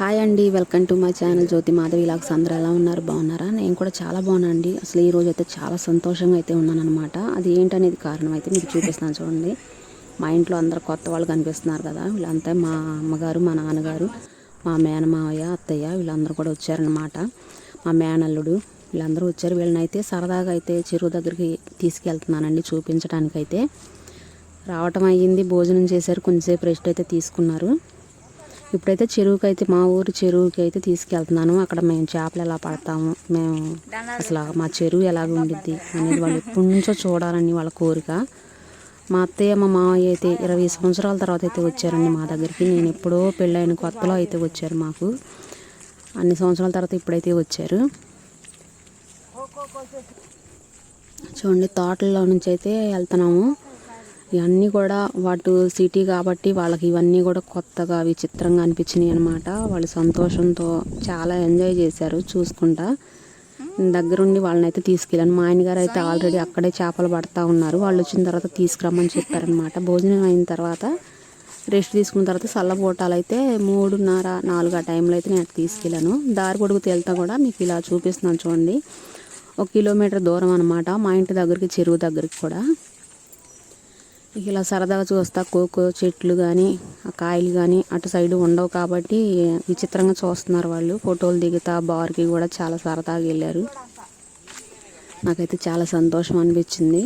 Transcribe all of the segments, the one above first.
Hi అండి welcome to my channel Jyothi Madhavi ఇలాగ అందరూ ఎలా ఉన్నారు? బాగున్నారా? నేను కూడా చాలా బాగున్నాను అండి అసలు ఈ రోజు అయితే చాలా సంతోషంగా అయితే ఉన్నాను అనమాట అది ఏంటనేది కారణం అయితే మీకు చూపిస్తాను చూడండి. మా ఇంట్లో అందరు కొత్త వాళ్ళు కనిపిస్తున్నారు కదా వీళ్ళంతా మా అమ్మగారు మా నాన్నగారు మా మేనమావయ్య అత్తయ్య వీళ్ళందరూ కూడా వచ్చారనమాట మా మేనల్లుడు వీళ్ళందరూ వచ్చారు. వీళ్ళని అయితే సరదాగా అయితే చెరువు దగ్గరికి తీసుకెళ్తున్నానండి చూపించడానికైతే రావటం అయ్యింది భోజనం చేశారు కొంచెంసేపు రెస్ట్ అయితే తీసుకున్నారు. ఇప్పుడైతే చెరువుకి అయితే మా ఊరు చెరువుకి అయితే తీసుకెళ్తున్నాను. అక్కడ మేము చేపలు ఎలా పడతాము మేము అసలు మా చెరువు ఎలాగ ఉండిద్ది అనేది వాళ్ళు ఎప్పటి నుంచో చూడాలని వాళ్ళ కోరిక. మా అత్తయ్య మా మావయ్య అయితే ఇరవై సంవత్సరాల తర్వాత అయితే వచ్చారండి మా దగ్గరికి. నేను ఎప్పుడో పెళ్ళైన కొత్తలో అయితే వచ్చారు మాకు. అన్ని సంవత్సరాల తర్వాత ఇప్పుడైతే వచ్చారు. చూడండి తోటల్లో నుంచి అయితే వెళ్తున్నాము. ఇవన్నీ కూడా వాటి సిటీ కాబట్టి వాళ్ళకి ఇవన్నీ కూడా కొత్తగా విచిత్రంగా అనిపించినాయి అనమాట వాళ్ళు సంతోషంతో చాలా ఎంజాయ్ చేశారు చూసుకుంటా. దగ్గరుండి వాళ్ళని అయితే తీసుకెళ్ళాను. మా ఆయనగారు అయితే ఆల్రెడీ అక్కడే చేపలు పడతా ఉన్నారు. వాళ్ళు వచ్చిన తర్వాత తీసుకురమ్మని చెప్పారనమాట భోజనం అయిన తర్వాత రెస్ట్ తీసుకున్న తర్వాత చల్లబోటాలు అయితే మూడున్నర నాలుగు ఆ టైంలో అయితే నేను తీసుకెళ్ళాను. దారి పొడుగు తేలుతా కూడా మీకు ఇలా చూపిస్తున్నాను చూడండి. ఒక కిలోమీటర్ దూరం అనమాట మా ఇంటి దగ్గరికి చెరువు దగ్గరికి కూడా. ఇలా సరదాగా చూస్తా కోకో చెట్లు కానీ ఆ కాయలు కానీ అటు సైడ్ ఉండవు కాబట్టి విచిత్రంగా చూస్తున్నారు వాళ్ళు. ఫోటోలు దిగుతా బార్కి కూడా చాలా సరదాగా వెళ్ళారు. నాకైతే చాలా సంతోషం అనిపించింది.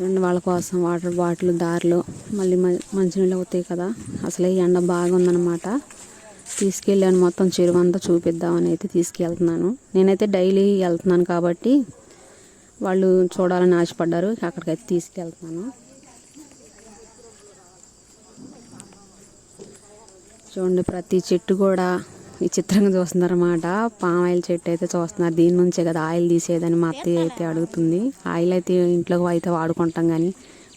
రెండు వాళ్ళ కోసం వాటర్ బాటిల్ దారిలో మళ్ళీ మంచినీళ్ళు అవుతాయి కదా. అసలే ఎండ బాగుందనమాట తీసుకెళ్ళాను మొత్తం చెరువు అంతా చూపిద్దామని అయితే తీసుకెళ్తున్నాను. నేనైతే డైలీ వెళ్తున్నాను కాబట్టి వాళ్ళు చూడాలని ఆశపడ్డారు. అక్కడికైతే తీసుకెళ్తున్నాను. చూడండి ప్రతి చెట్టు కూడా విచిత్రంగా చూస్తున్నారన్నమాట. ఆయిల్ చెట్టు అయితే చూస్తున్నారు. దీని నుంచే కదా ఆయిల్ తీసేదని మా అత్తయ్య అయితే అడుగుతుంది. ఆయిల్ అయితే ఇంట్లో అయితే వాడుకుంటాం కానీ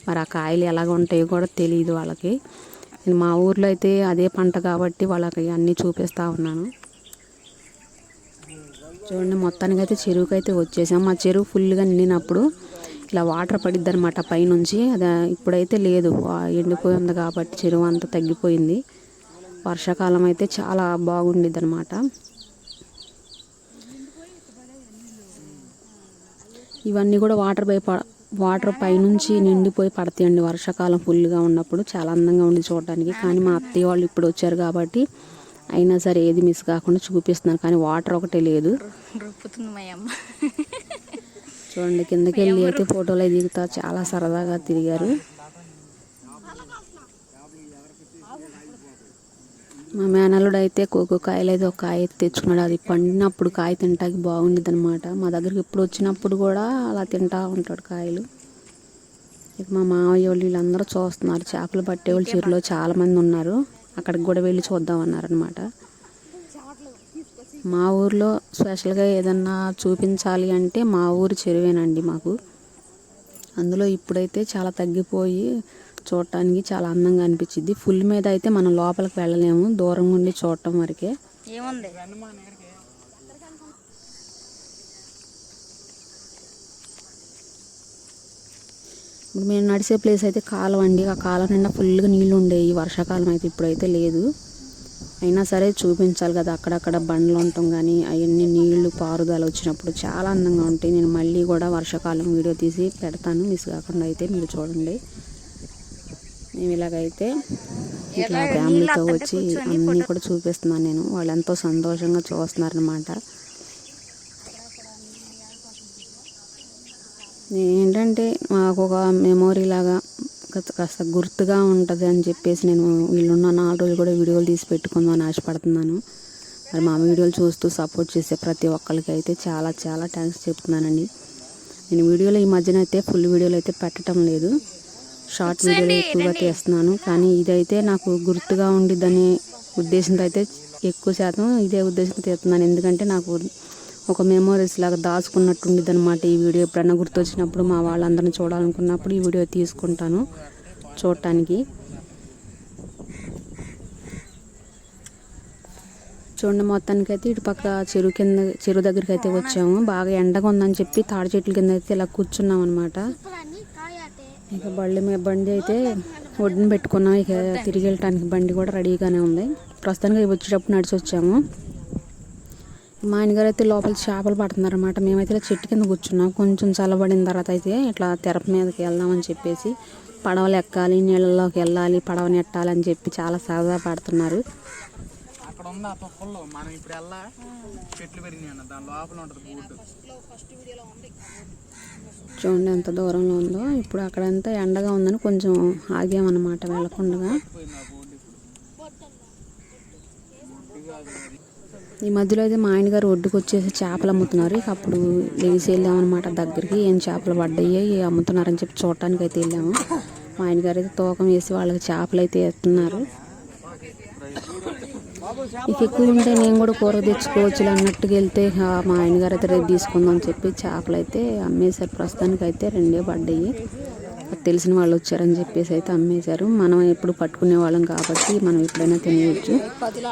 మరి ఆ కాయలు ఎలాగ ఉంటాయో కూడా తెలియదు వాళ్ళకి. నేను మా ఊర్లో అయితే అదే పంట కాబట్టి వాళ్ళకి అన్నీ చూపిస్తూ ఉన్నాను. చూడండి మొత్తానికి అయితే చెరువుకి అయితే వచ్చేసాం. మా చెరువు ఫుల్గా నిండినప్పుడు ఇలా వాటర్ పడిద్ది అనమాట పైనుంచి. అది ఇప్పుడైతే లేదు. ఎండిపోయి ఉంది కాబట్టి చెరువు అంతా తగ్గిపోయింది. వర్షాకాలం అయితే చాలా బాగుండిద్ది అనమాట ఇవన్నీ కూడా వాటర్ పై వాటర్ పైనుంచి నిండిపోయి పడతాయండి. వర్షాకాలం ఫుల్గా ఉన్నప్పుడు చాలా అందంగా ఉండి చూడడానికి. కానీ మా అత్తయ్య వాళ్ళు ఇప్పుడు వచ్చారు కాబట్టి అయినా సరే ఏది మిస్ కాకుండా చూపిస్తున్నాను కానీ వాటర్ ఒకటే లేదు. చూడండి కిందకి వెళ్ళి అయితే ఫోటోలు దిగుతా చాలా సరదాగా తిరిగారు. మా మేనల్లుడు అయితే కోకో కాయలు అయితే ఒక కాయ తెచ్చుకున్నాడు. అది పండినప్పుడు కాయ తింటాకి బాగుండేది అనమాట మా దగ్గరికి ఎప్పుడు వచ్చినప్పుడు కూడా అలా తింటా ఉంటాడు కాయలు. ఇక మా మావయ్య వాళ్ళు వీళ్ళందరూ చూస్తున్నారు. చేపలు పట్టేవాళ్ళు చెరువులో చాలామంది ఉన్నారు. అక్కడికి కూడా వెళ్ళి చూద్దాం అన్నారనమాట మా ఊర్లో స్పెషల్గా ఏదన్నా చూపించాలి అంటే మా ఊరు చెరువేనండి మాకు. అందులో ఇప్పుడైతే చాలా తగ్గిపోయి చూడటానికి చాలా అందంగా అనిపించింది. ఫుల్ మీద అయితే మనం లోపలికి వెళ్ళలేము. దూరం నుండి చూడటం వరకే. ఏముంది? ఇప్పుడు మేము నడిచే ప్లేస్ అయితే కాలువ అండి. ఆ కాలువ నిండా ఫుల్గా నీళ్ళు ఉండేవి వర్షాకాలం అయితే ఇప్పుడైతే లేదు. అయినా సరే చూపించాలి కదా అక్కడక్కడ బండ్లు ఉండటం కానీ అవన్నీ నీళ్ళు పారుదల వచ్చినప్పుడు చాలా అందంగా ఉంటాయి. నేను మళ్ళీ కూడా వర్షాకాలం వీడియో తీసి పెడతాను. మిస్ కాకుండా అయితే మీరు చూడండి. మేము ఇలాగైతే ఇట్లా ఫ్యామిలీతో వచ్చి అన్నీ కూడా చూపిస్తున్నాను నేను. వాళ్ళు ఎంతో సంతోషంగా చూస్తున్నారనమాట ఏంటంటే మాకు ఒక మెమొరీ లాగా కాస్త గుర్తుగా ఉంటుంది అని చెప్పేసి నేను వీళ్ళున్న నాలుగు రోజులు కూడా వీడియోలు తీసి పెట్టుకుందాం అని ఆశపడుతున్నాను. మరి మా వీడియోలు చూస్తూ సపోర్ట్ చేసే ప్రతి ఒక్కరికి అయితే చాలా చాలా థ్యాంక్స్ చెప్తున్నానండి. నేను వీడియోలో ఈ మధ్యన అయితే ఫుల్ వీడియోలు అయితే పెట్టడం లేదు. షార్ట్ వీడియోలు ఎక్కువగా తీస్తున్నాను. కానీ ఇదైతే నాకు గుర్తుగా ఉండిద్దనే ఉద్దేశంతో అయితే ఎక్కువ శాతం ఇదే ఉద్దేశంతో తీస్తున్నాను. ఎందుకంటే నాకు ఒక మెమోరీస్ లాగా దాచుకున్నట్టు ఉండేది అనమాట ఈ వీడియో. ఎప్పుడన్నా గుర్తొచ్చినప్పుడు మా వాళ్ళందరిని చూడాలనుకున్నప్పుడు ఈ వీడియో తీసుకుంటాను చూడటానికి చూడండి మొత్తానికి అయితే ఇటు పక్క చెరువు కింద చెరువు దగ్గరికి అయితే వచ్చాము. బాగా ఎండగా ఉందని చెప్పి తాడి చెట్ల కింద అయితే ఇలా కూర్చున్నాం అనమాట ఇక బళ్ళు మీద బండి అయితే ఒడ్డున పెట్టుకున్నాం. ఇక తిరిగి వెళ్ళటానికి బండి కూడా రెడీగానే ఉంది. ప్రస్తుతానికి వచ్చేటప్పుడు నడిచి వచ్చాము మా ఆయనగారు అయితే లోపల చేపలు పడుతున్నారు అనమాట మేమైతే ఇలా చెట్టు కింద కూర్చున్నాం. కొంచెం చల్లబడిన తర్వాత అయితే ఇట్లా తెరప మీదకి వెళ్దామని చెప్పేసి పడవలు ఎక్కాలి నీళ్ళలోకి వెళ్ళాలి పడవ నెట్టాలి అని చెప్పి చాలా సరదా పడుతున్నారు. అక్కడ ఉంది ఆ తొక్కల్లో. మనం ఇప్పుడు వెళ్ళా చెట్లు పెరిగినాయి అన్న. దాని లోపల ఉంటుంది బోర్డు చూడండి ఎంత దూరంలో ఉందో. ఇప్పుడు అక్కడంతా ఎండగా ఉందని కొంచెం ఆగామన్నమాట వెళ్ళకుండా పోయింది ఆ బోర్డు ఇప్పుడు ఈ మధ్యలో అయితే మా ఆయనగారు ఒడ్డుకు వచ్చేసి చేపలు అమ్ముతున్నారు. ఇక అప్పుడు లేచి వెళ్ళామన్నమాట దగ్గరికి. ఏం చేపలు పడ్డాయి అమ్ముతున్నారని చెప్పి చూడటానికి అయితే వెళ్ళాము. మా ఆయనగారు అయితే తూకం వేసి వాళ్ళకి చేపలు అయితే వేస్తున్నారు ఇక ఎక్కువ ఉంటే నేను కూడా కూర తెచ్చుకోవచ్చు అన్నట్టుగా వెళ్తే మా ఆయనగారు అయితే రేపు తీసుకుందాం అని చెప్పి చేపలు అయితే అమ్మేశారు. ప్రస్తుతానికి అయితే రెండే పడ్డాయి. తెలిసిన వాళ్ళు వచ్చారని చెప్పేసి అయితే అమ్మేశారు. మనం ఎప్పుడు పట్టుకునే వాళ్ళం కాబట్టి మనం ఎప్పుడైనా తినేయచ్చు.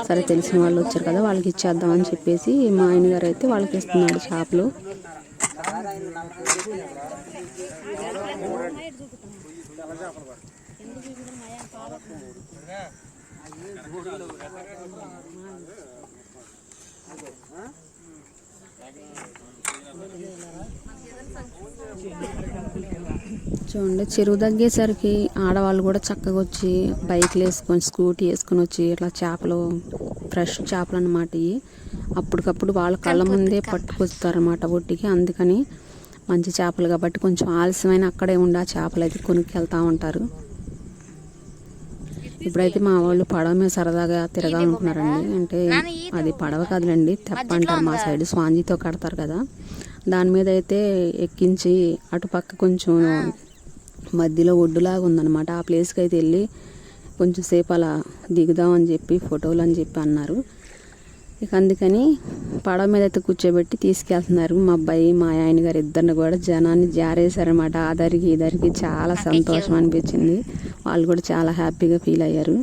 సరే తెలిసిన వాళ్ళు వచ్చారు కదా వాళ్ళకి ఇచ్చేద్దామని చెప్పేసి మా ఆయన గారు అయితే వాళ్ళకి ఇస్తున్నాడు చేపలు చూడండి చెరువు తగ్గేసరికి ఆడవాళ్ళు కూడా చక్కగా వచ్చి బైక్లు వేసుకొని స్కూటీ వేసుకొని వచ్చి ఇట్లా చేపలు ఫ్రెష్ చేపలు అన్నమాట ఇవి. అప్పటికప్పుడు వాళ్ళ కళ్ళ ముందే పట్టుకొస్తారన్నమాట ఒడ్డుకి. అందుకని మంచి చేపలు కాబట్టి కొంచెం ఆలస్యమైన అక్కడే ఉండి ఆ చేపలు అయితే కొనుక్కెళ్తా ఉంటారు. ఇప్పుడైతే మా వాళ్ళు పడవ మీద సరదాగా తిరగాలనుకున్నారండి అంటే అది పడవ కదలండి తెప్ప అంటారు మా సైడ్. స్వాంజీతో కడతారు కదా. దాని మీద అయితే ఎక్కించి అటుపక్క కొంచెం మధ్యలో ఒడ్డులాగా ఉందన్నమాట. ఆ ప్లేస్కి అయితే వెళ్ళి కొంచెం సేపు అలా దిగుదామని చెప్పి ఫోటోలు అని చెప్పి అన్నారు. ఇక అందుకని పడవ మీద అయితే కూర్చోబెట్టి తీసుకెళ్తున్నారు. మా అబ్బాయి మా ఆయన గారు ఇద్దరిని కూడా జనాన్ని జారేశారనమాట ఆ దరికి ఈ దరికి చాలా సంతోషం అనిపించింది. వాళ్ళు కూడా చాలా హ్యాపీగా ఫీల్ అయ్యారు.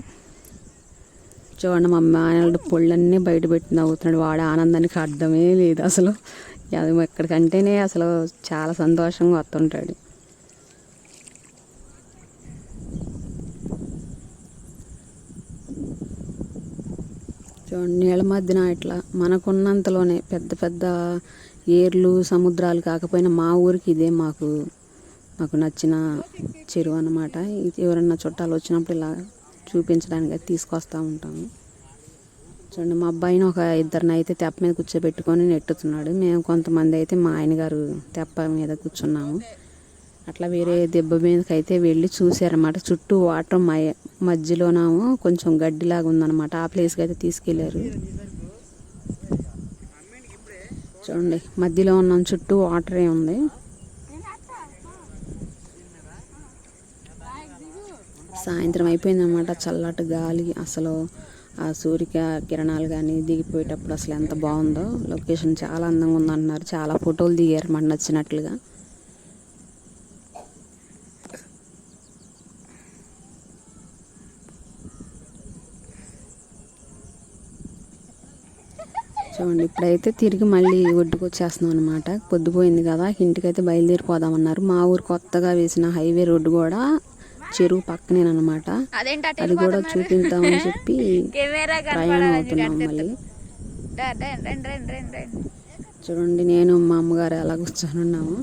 చూడండి మా ఆయన పొళ్ళన్నీ బయట పెట్టి నవ్వుతున్నాడు. వాడు ఆనందానికి అర్థమే లేదు అసలు. ఎక్కడికంటేనే అసలు చాలా సంతోషంగా వస్తుంటాడు. చూడండి నీళ్ళ మధ్యన ఇట్లా మనకున్నంతలోనే పెద్ద పెద్ద ఏర్లు సముద్రాలు కాకపోయినా మా ఊరికి ఇదే మాకు మాకు నచ్చిన చెరువు అన్నమాట. ఇది ఎవరన్నా చుట్టాలు వచ్చినప్పుడు ఇలా చూపించడానికి తీసుకొస్తూ ఉంటాము. చూడండి మా అబ్బాయిని ఒక ఇద్దరిని అయితే తెప్ప మీద కూర్చోబెట్టుకొని నెట్టుతున్నాడు. మేము కొంతమంది అయితే మా ఆయన గారు తెప్ప మీద కూర్చున్నాము. అట్లా వేరే దెబ్బ మీదకి అయితే వెళ్ళి చూసారన్నమాట చుట్టూ వాటర్ మై మధ్యలోనేమో కొంచెం గడ్డిలాగా ఉందన్నమాట. ఆ ప్లేస్కి అయితే తీసుకెళ్ళారు చూడండి మధ్యలో ఉన్నాం చుట్టూ వాటరే ఉంది. సాయంత్రం అయిపోయిందన్నమాట చల్లటి గాలి. అసలు ఆ సూర్య కిరణాలు కానీ దిగిపోయేటప్పుడు అసలు ఎంత బాగుందో. లొకేషన్ చాలా అందంగా ఉందన్నారు. చాలా ఫోటోలు దిగారు మన నచ్చినట్లుగా. చూడండి ఇప్పుడైతే తిరిగి మళ్ళీ ఒడ్డుకు వచ్చేస్తున్నాం అనమాట పొద్దుపోయింది కదా ఇంటికైతే బయలుదేరిపోదామన్నారు. మా ఊరు కొత్తగా వేసిన హైవే రోడ్డు కూడా చెరువు పక్కనేనమాట అది కూడా చూపిద్దామని చెప్పి ప్రయాణం అవుతున్నాం మళ్ళీ. చూడండి నేను మా అమ్మగారు ఎలా కూర్చొని ఉన్నాము.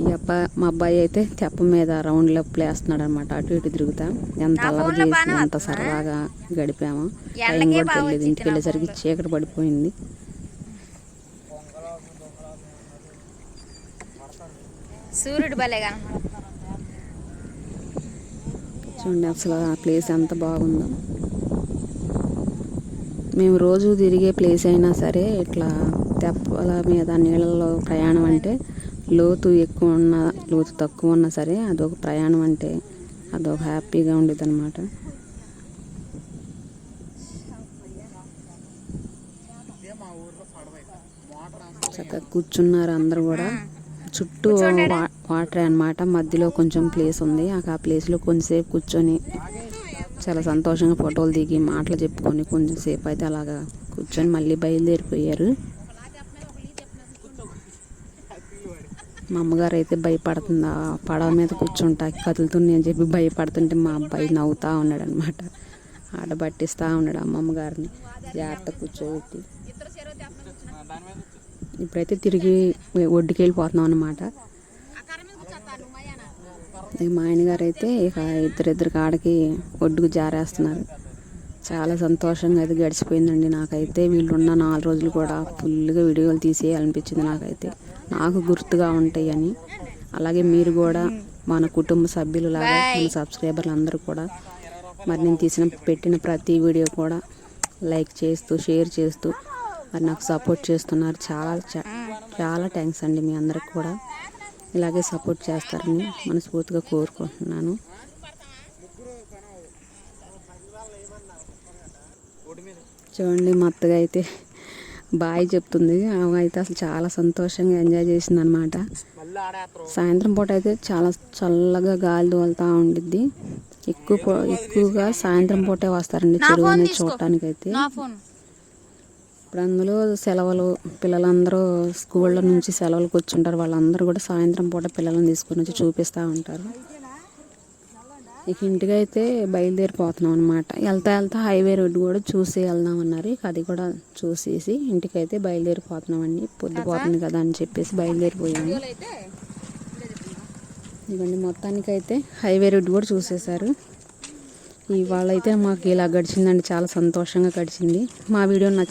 ఈ అబ్బా మా అబ్బాయి అయితే తెప్ప మీద రౌండ్ లెప్పులు వేస్తున్నాడు అనమాట అటు ఇటు తిరుగుతా. ఎంత అలరి చేసి ఎంత సరదాగా గడిపాము టైం కూడా తెలియదు ఇంటికి వెళ్ళేసరికి చీకటి పడిపోయింది. సూర్యుడు కనపడుతున్నాడు. చూడండి అసలు ఆ ప్లేస్ ఎంత బాగుందో. మేము రోజు తిరిగే ప్లేస్ అయినా సరే ఇట్లా తెప్పల మీద నీళ్ళలో ప్రయాణం అంటే లోతు ఎక్కువ ఉన్న లోతు తక్కువ ఉన్నా సరే అదొక ప్రయాణం అంటే అదొక హ్యాపీగా ఉండేది అనమాట చక్కగా కూర్చున్నారు అందరు కూడా. చుట్టూ వా- వాటరే అనమాట మధ్యలో కొంచెం ప్లేస్ ఉంది. ఆ ప్లేస్లో కొంచెంసేపు కూర్చొని చాలా సంతోషంగా ఫోటోలు దిగి మాటలు చెప్పుకొని కొంచెం సేపు అయితే అలాగా కూర్చొని మళ్ళీ బయలుదేరిపోయారు. మా అమ్మగారు అయితే భయపడుతుంది? ఆ పడవ మీద కూర్చుంటా కదులుతుంది అని చెప్పి భయపడుతుంటే మా అబ్బాయి నవ్వుతూ ఉన్నాడు అనమాట ఆడ పట్టిస్తూ ఉన్నాడు అమ్మమ్మ గారిని జాగ్రత్త కూర్చోబెట్టి. ఇప్పుడైతే తిరిగి ఒడ్డుకి వెళ్ళిపోతున్నాం అనమాట మా ఆయనగారు అయితే ఇక ఇద్దరిద్దరు కాడకి ఒడ్డుకు జారేస్తున్నారు. చాలా సంతోషంగా అయితే గడిచిపోయిందండి నాకైతే. వీళ్ళు ఉన్న నాలుగు రోజులు కూడా ఫుల్గా వీడియోలు తీసేయాలనిపించింది నాకైతే. నాకు గుర్తుగా ఉంటాయని. అలాగే మీరు కూడా మన కుటుంబ సభ్యులు లాగా మన సబ్స్క్రైబర్లు అందరూ కూడా మరి నేను తీసిన పెట్టిన ప్రతి వీడియో కూడా లైక్ చేస్తూ షేర్ చేస్తూ మరి నాకు సపోర్ట్ చేస్తున్నారు. చాలా చాలా థ్యాంక్స్ అండి మీ అందరికి కూడా. ఇలాగే సపోర్ట్ చేస్తారని మనస్ఫూర్తిగా కోరుకుంటున్నాను. చూడండి మా అత్తగా అయితే బాయ్ చెప్తుంది. ఆమె అయితే అసలు చాలా సంతోషంగా ఎంజాయ్ చేసింది అనమాట సాయంత్రం పూట అయితే చాలా చల్లగా గాలి తోలుతూ ఉండిద్ది. ఎక్కువ ఎక్కువగా సాయంత్రం పూటే వస్తారండి చెరువు అనేది చూడటానికి అయితే ఇప్పుడు అందులో సెలవులు పిల్లలందరూ స్కూళ్ళ నుంచి సెలవులకు వచ్చుంటారు వాళ్ళందరూ కూడా సాయంత్రం పూట పిల్లలను తీసుకొని వచ్చి చూపిస్తూ ఉంటారు. ఇక ఇంటికి అయితే బయలుదేరిపోతున్నాం అనమాట వెళ్తా వెళ్తా హైవే రోడ్డు కూడా చూసి వెళ్దాం అన్నారు. ఇక అది కూడా చూసేసి ఇంటికి అయితే బయలుదేరిపోతున్నామండి పొద్దుపోతుంది కదా అని చెప్పేసి బయలుదేరిపోయాము. ఇవ్వండి మొత్తానికైతే హైవే రోడ్డు కూడా చూసేశారు. ఇవాళ అయితే మాకు ఇలా గడిచిందండి. చాలా సంతోషంగా గడిచింది. మా వీడియో నచ్చి